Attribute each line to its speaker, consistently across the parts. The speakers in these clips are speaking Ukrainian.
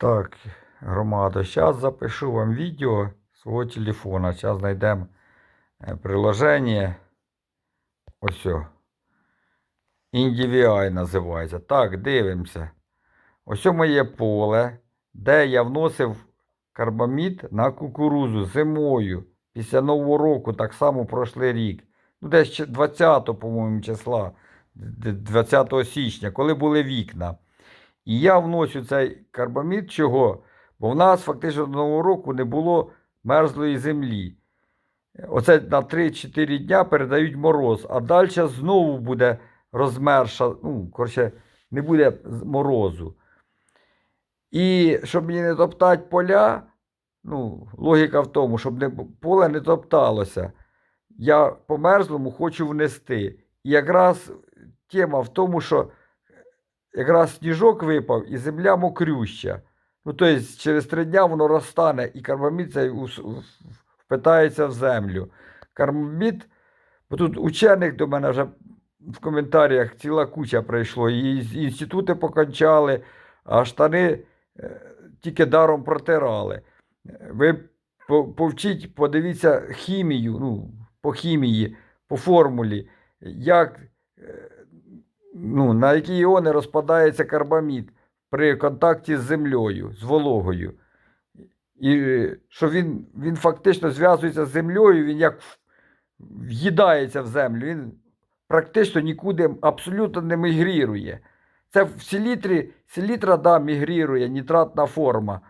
Speaker 1: Так, громада, зараз запишу вам відео свого телефона. Зараз знайдемо е, приложення. Ось. о. Називається. Так, дивимося. Ось моє поле, де я вносив карбамід на кукурузу зимою. Після Нового року, так само прошлий рік. Ну, десь 20, по-моєму, числа, 20 січня, коли були вікна. І я вносю цей карбамід чого? Бо в нас фактично до Нового року не було мерзлої землі. Оце на 3-4 дня передають мороз, а далі знову буде розмерша, ну, коротше, не буде морозу. І щоб мені не топтати поля, ну, логіка в тому, щоб не, поле не топталося, я по мерзлому хочу внести. І якраз тема в тому, що якраз сніжок випав і земля мокрюща. Ну, тобто через три дня воно розтане і карбамід цей впитається в землю. Карбамід, бо тут учених до мене вже в коментарях ціла куча прийшло, і інститути покончали, а штани е, тільки даром протирали. Ви повчіть, подивіться хімію, ну, по хімії, по формулі, як, е, ну, на які іони розпадається карбамід при контакті з землею, з вологою. І що він, він фактично зв'язується з землею, він як в'їдається в землю, він практично нікуди абсолютно не мігрірує. Це в селітрі, селітра, да, мігрірує, нітратна форма.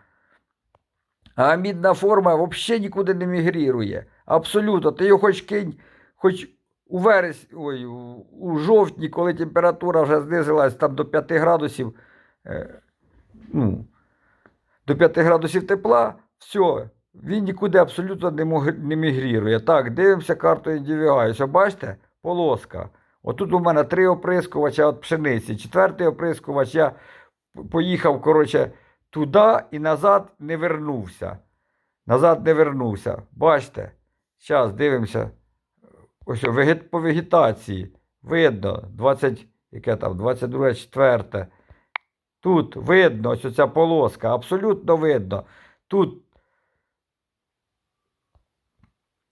Speaker 1: А амідна форма взагалі нікуди не мігрірує. Абсолютно. Ти його хоч кинь, хоч у вересні, ой, у- жовтні, коли температура вже знизилась там до 5 градусів, е, ну, до 5 градусів тепла, все, він нікуди абсолютно не, мігрірує. Так, дивимося карту індивідуально. Ось, бачите, полоска. Отут у мене три оприскувача від пшениці. Четвертий оприскувач я поїхав, коротше, туди і назад не вернувся. Назад не вернувся. Бачите? Зараз дивимося. Ось по вегетації. Видно, 20, яке там, 22, 4. Тут видно, ось ця полоска, абсолютно видно. Тут.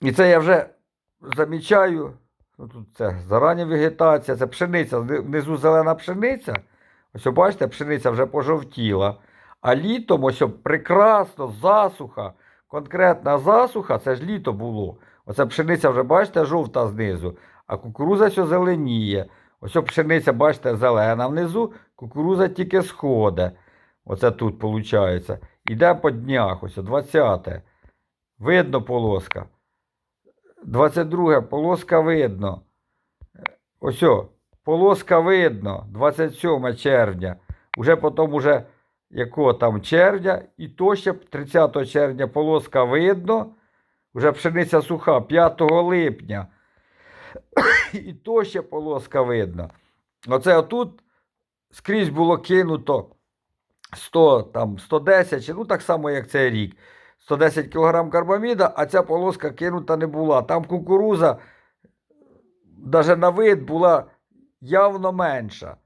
Speaker 1: І це я вже замічаю. Ну, тут це зарання вегетація, це пшениця, внизу зелена пшениця. Ось бачите, пшениця вже пожовтіла. А літом ось прекрасно, засуха, конкретна засуха, це ж літо було. Оце пшениця вже, бачите, жовта знизу, а кукуруза все зеленіє. Ось пшениця, бачите, зелена внизу, кукуруза тільки сходить. Оце тут виходить. Іде по днях, ось о, 20. Видно полоска. 22 полоска видно. Ось полоска видно. 27 червня. Уже потім уже якого там червня, і то ще 30 червня полоска видно. Вже пшениця суха 5 липня. І то ще полоска видно. Оце отут скрізь було кинуто 100, там, 110, чи, ну так само, як цей рік. 110 кг карбаміда, а ця полоска кинута не була. Там кукуруза, навіть на вид, була явно менша.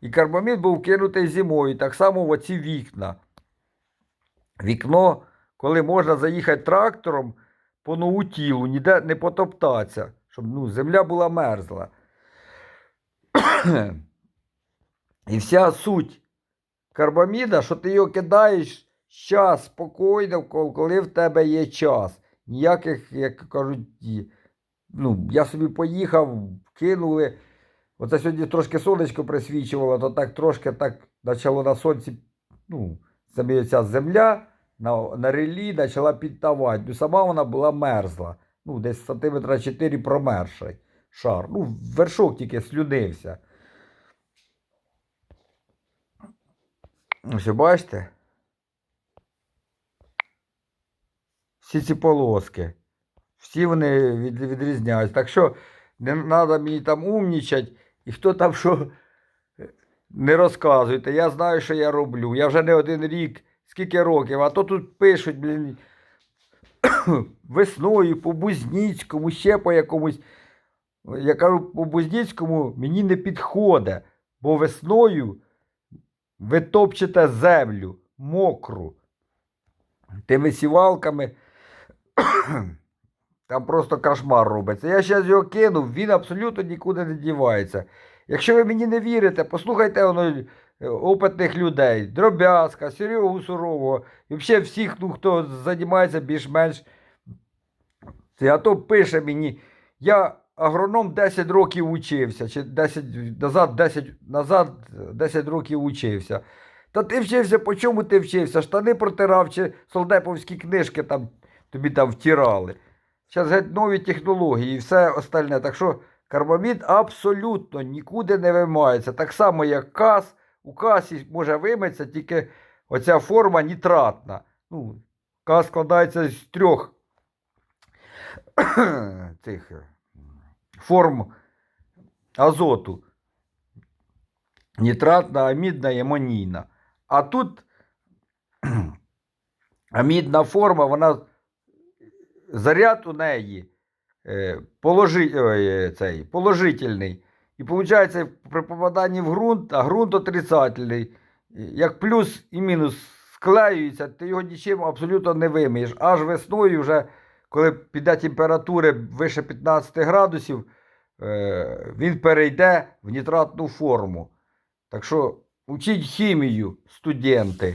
Speaker 1: І карбамід був кинутий зимою, так само в оці вікна. Вікно, коли можна заїхати трактором по нову тілу, ніде не потоптатися, щоб ну, земля була мерзла. І вся суть карбаміда, що ти його кидаєш час спокійно, коли в тебе є час. Ніяких, як кажуть, ну, я собі поїхав, кинули. Оце сьогодні трошки сонечко присвічувало, то так трошки так почало на сонці, ну, самі ця земля на, на релі почала підтавати. Ну, сама вона була мерзла. Ну, десь сантиметра 4 промерший шар. Ну, вершок тільки слюнився. Ось бачите? Всі ці полоски. Всі вони від, відрізняються. Так що не треба мені там умнічати, і хто там що е, не розказуйте. Я знаю, що я роблю. Я вже не один рік, скільки років, а то тут пишуть, блін, весною по Бузніцькому, ще по якомусь. Я кажу, по Бузніцькому мені не підходить, бо весною ви топчете землю мокру тими сівалками. Там просто кошмар робиться. Я зараз його кинув, він абсолютно нікуди не дівається. Якщо ви мені не вірите, послухайте воно, е, опитних людей, Дробязка, Серегу Сурового, і взагалі всіх, ну, хто займається більш-менш. А то пише мені, я агроном 10 років учився, чи 10, назад, 10, назад 10 років учився. Та ти вчився, по чому ти вчився? Штани протирав, чи солдеповські книжки там тобі там втирали. Зараз геть нові технології і все остальне. Так що карбамід абсолютно нікуди не вимається. Так само, як кас, у касі може вимитися тільки оця форма нітратна. Ну, кас складається з трьох цих е, форм азоту. Нітратна, амідна і амонійна. А тут амідна форма, вона заряд у неї е, положи, е, цей, положительний. І виходить, при попаданні в ґрунт, а ґрунт отрицательний. Як плюс і мінус склеюються, ти його нічим абсолютно не вимієш. Аж весною, вже, коли піде температури вище 15 градусів, е, він перейде в нітратну форму. Так що учіть хімію, студенти.